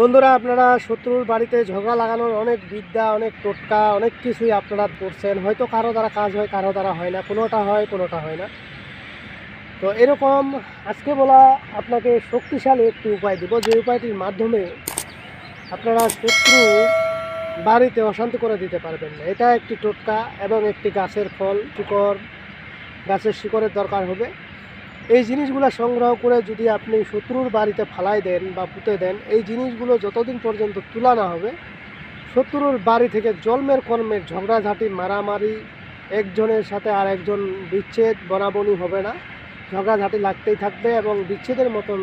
বন্ধুরা, আপনারা শত্রুর বাড়িতে ঝগড়া লাগানোর অনেক বিদ্যা, অনেক টোটকা, অনেক কিছুই আপনারা করছেন। হয়তো কারও দ্বারা কাজ হয়, কারও দ্বারা হয় না, কোনোটা হয় কোনোটা হয় না। তো এরকম আজকে বলা আপনাকে শক্তিশালী একটি উপায় দিব, যে উপায়টির মাধ্যমে আপনারা শত্রু বাড়িতে অশান্তি করে দিতে পারবেন না। এটা একটি টোটকা এবং একটি গাছের ফল, শিকড়, গাছের শিকড়ের দরকার হবে। এই জিনিসগুলো সংগ্রহ করে যদি আপনি শত্রুর বাড়িতে ফালাই দেন বা পুঁতে দেন, এই জিনিসগুলো যতদিন পর্যন্ত তোলা না হবে, শত্রুর বাড়ি থেকে জন্মের কর্মের ঝগড়াঝাঁটি, মারামারি, একজনের সাথে আর একজন বিচ্ছেদ, বনাবনি হবে না। ঝগড়াঝাটি লাগতেই থাকবে এবং বিচ্ছেদের মতন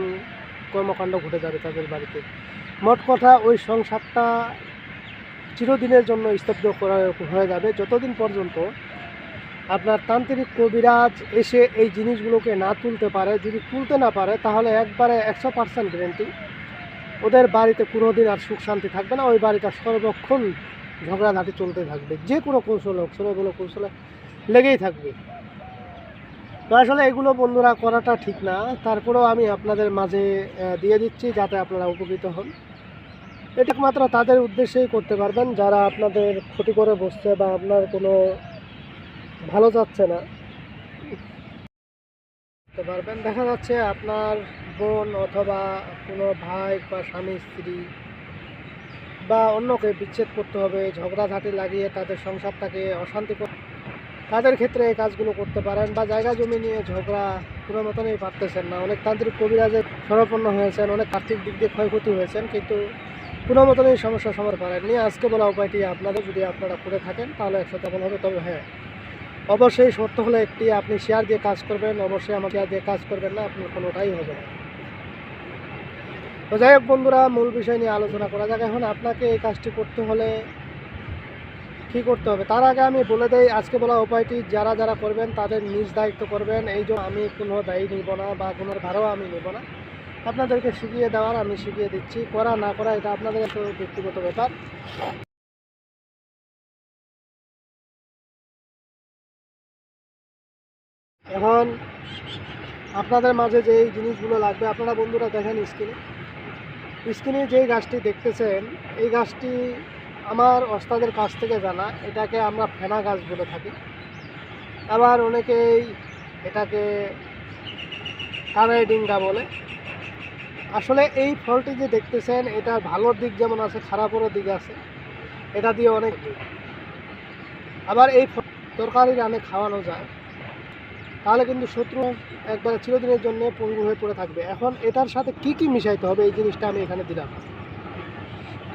কর্মকাণ্ড ঘটে যাবে তাদের বাড়িতে। মোট কথা, ওই সংসারটা চিরদিনের জন্য স্তব্ধ করা হয়ে যাবে। যতদিন পর্যন্ত আপনার তান্ত্রিক কবিরাজ এসে এই জিনিসগুলোকে না তুলতে পারে, যদি তুলতে না পারে, তাহলে একবারে একশো পার্সেন্ট গ্যারেন্টি ওদের বাড়িতে কোনো দিন আর সুখ শান্তি থাকবে না, ওই বাড়িটা সর্বক্ষণ ঝগড়াঝাটি চলতে থাকবে। যে কোনো কৌশল হোক ছোটোগুলো কৌশলে লেগেই থাকবে। তো আসলে এগুলো বন্ধুরা করাটা ঠিক না। তারপরেও আমি আপনাদের মাঝে দিয়ে দিচ্ছি যাতে আপনারা উপকৃত হন। এটা একমাত্র তাদের উদ্দেশ্যেই করতে পারবেন। যারা আপনাদের ক্ষতি করে বসছে বা আপনার কোনো ভালো যাচ্ছে না। করতে পারবেন দেখা যাচ্ছে আপনার বোন অথবা কোনো ভাই বা স্বামী, স্ত্রী বা অন্যকে বিচ্ছেদ করতে হবে, ঝগড়াঝাঁটি লাগিয়ে তাদের সংসারটাকে অশান্তি তাদের ক্ষেত্রে এই কাজগুলো করতে পারেন বা জায়গা জমি নিয়ে ঝগড়া কোনো মতনই পারতেছেন না। অনেক তান্ত্রিক কবিরাজে সরপন্ন হয়েছেন, অনেক আর্থিক দিক দিয়ে ক্ষয়ক্ষতি হয়েছেন কিন্তু কোনো মতনই সমস্যা সমাধান পারেননি আজকে বলা উপায়টি আপনাদের, যদি আপনারা করে থাকেন তাহলে একসাথে হবে, তবে হ্যাঁ অবশ্যই শর্ত হলো একটি, আপনি শেয়ার দিয়ে কাজ করবেন, অবশ্যই আমাকে শেয়ার দিয়ে কাজ করবেন না, আপনার কোনোটাই হবে না। তো যাই হোক বন্ধুরা, মূল বিষয় নিয়ে আলোচনা করা যাক। এখন আপনাকে এই কাজটি করতে হলে কী করতে হবে? তার আগে আমি বলে দেই, আজকে বলা উপায়টি, যারা যারা করবেন তাদের নিজ দায়িত্ব করবেন। এই জন্য আমি কোনো দায়ী নিব না বা কোনো ভাড়াও আমি নেব না। আপনাদেরকে শিখিয়ে দেওয়ার আমি শিখিয়ে দিচ্ছি। করা না করা, এটা আপনাদের ব্যক্তিগত ব্যাপার। এখন আপনাদের মাঝে যে জিনিসগুলো লাগবে, আপনারা বন্ধুরা দেখেন স্ক্রিনে স্ক্রিনে যে গাছটি দেখতেছেন, এই গাছটি আমার ওস্তাদের কাছ থেকে জানা, এটাকে আমরা ফেনা গাছ বলে থাকি। আবার অনেকেই এটাকে কানাই ডিঙ্গা বলে। আসলে এই ফলটি যে দেখতেছেন এটা ভালোর দিক যেমন আছে, খারাপেরও দিক আছে। এটা দিয়ে অনেক আবার এই তরকারি রানে খাওয়ানো যায়। তাহলে কিন্তু শত্রু একবারে চিরদিনের জন্য পঙ্গু হয়ে পড়ে থাকবে। এখন এটার সাথে কি কি মিশাইতে হবে, এই জিনিসটা আমি এখানে দিলাম।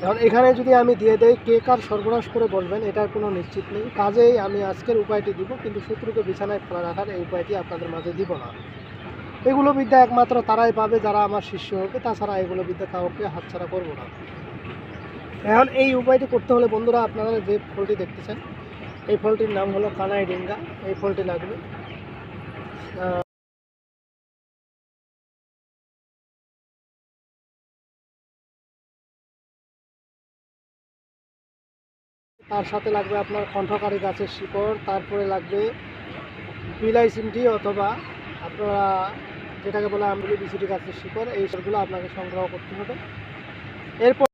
এখন এখানে যদি আমি দিয়ে দেই, কে কার সর্বনাশ করে বলবেন, এটার কোনো নিশ্চিত নেই। কাজেই আমি আজকের উপায়টি দিব, কিন্তু শত্রুকে বিছানায় ফেলা রাখার এই উপায়টি আপনাদের মাঝে দিব না। এগুলো বিদ্যা একমাত্র তারাই পাবে, যারা আমার শিষ্য হবে। তাছাড়া এগুলো বিদ্যা কাউকে হাতছাড়া করব না। এখন এই উপায়টি করতে হলে বন্ধুরা, আপনারা যে ফলটি দেখতেছেন, এই ফলটির নাম হলো কানাই ডিঙ্গা এই ফলটি লাগবে। তার সাথে লাগবে আপনার কণ্ঠকারী গাছের শিকড়, তারপরে লাগবে বিলাই সিমটি অথবা আপনারা যেটাকে বলে আমগুলি বিচুটি গাছের শিকড়, এই সবগুলো আপনাকে সংগ্রহ করতে হবে। এরপর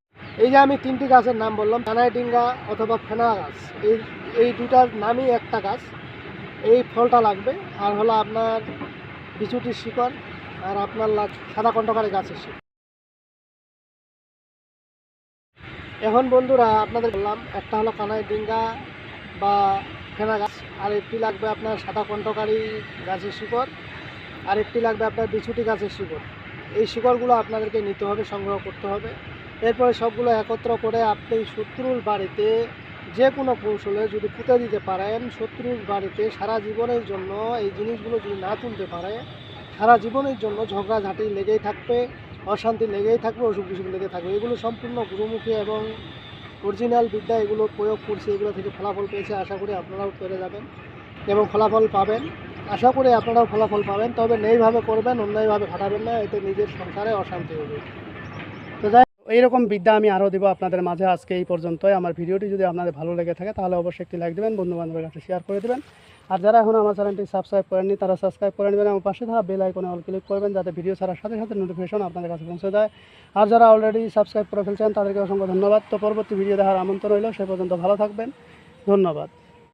এই যে আমি তিনটি গাছের নাম বললাম কানাই ডিঙ্গা অথবা ফেনা গাছ এই এই দুটার নামই একটা গাছ। এই ফলটা লাগবে। আর হলো আপনার বিচুটির শিকড় আর আপনার সাদা কণ্ঠকারী গাছের শিকড়। এখন বন্ধুরা আপনাদের বললাম, একটা হলো কানাই ডিঙ্গা বা ফেনা গাছ, আর একটি লাগবে আপনার সাদা কণ্ঠকারী গাছের শিকড়, আর একটি লাগবে আপনার বিছুটি গাছের শিকড়। এই শিকড়গুলো আপনাদেরকে নিতে হবে, সংগ্রহ করতে হবে। এরপরে সবগুলো একত্র করে আপনি শত্রুর বাড়িতে যে কোনো কৌশলে যদি পুঁতে দিতে পারেন, শত্রুর বাড়িতে সারা জীবনের জন্য এই জিনিসগুলো যদি না তুলতে পারে, সারা জীবনের জন্য ঝগড়াঝাঁটি লেগেই থাকবে, অশান্তি লেগেই থাকবে, অসুখ বিসুখ লেগে থাকবে। এগুলো সম্পূর্ণ গুরুমুখী এবং অরিজিনাল বিদ্যা এগুলো প্রয়োগ করছে, এগুলো থেকে ফলাফল পেয়েছে, আশা করি আপনারাও পেরে যাবেন এবং ফলাফল পাবেন। আশা করি আপনারাও ফলাফল পাবেন, তবে নেইভাবে করবেন, অন্যায়ভাবে খাটাবেন না, এতে নিজের সংসারে অশান্তি হবে। এইরকম বিদ্যা আমি আরও দেবো আপনাদের মাঝে আজকে এই পর্যন্তই। আমার ভিডিওটি যদি আপনাদের ভালো লেগে থাকে, তাহলে অবশ্যই একটি লাইক দেবেন বন্ধু বান্ধবের কাছে শেয়ার করে দেবেন। আর যারা এখন আমার চ্যানেলটি সাবস্ক্রাইব করেননি, তারা সাবস্ক্রাইব করে নেবেন এবং পাশে থাকা বেল আইকনে অল ক্লিক করবেন, যাতে ভিডিও ছাড়ার সাথে সাথে নোটিফিকেশন আপনাদের কাছে পৌঁছে যায়। আর যারা অলরেডি সাবস্ক্রাইব করে ফেলছেন, তাদেরকে অসংখ্য ধন্যবাদ। তো পরবর্তী ভিডিও দেখার আমন্ত্রণ রইল, সে পর্যন্ত ভালো থাকবেন। ধন্যবাদ।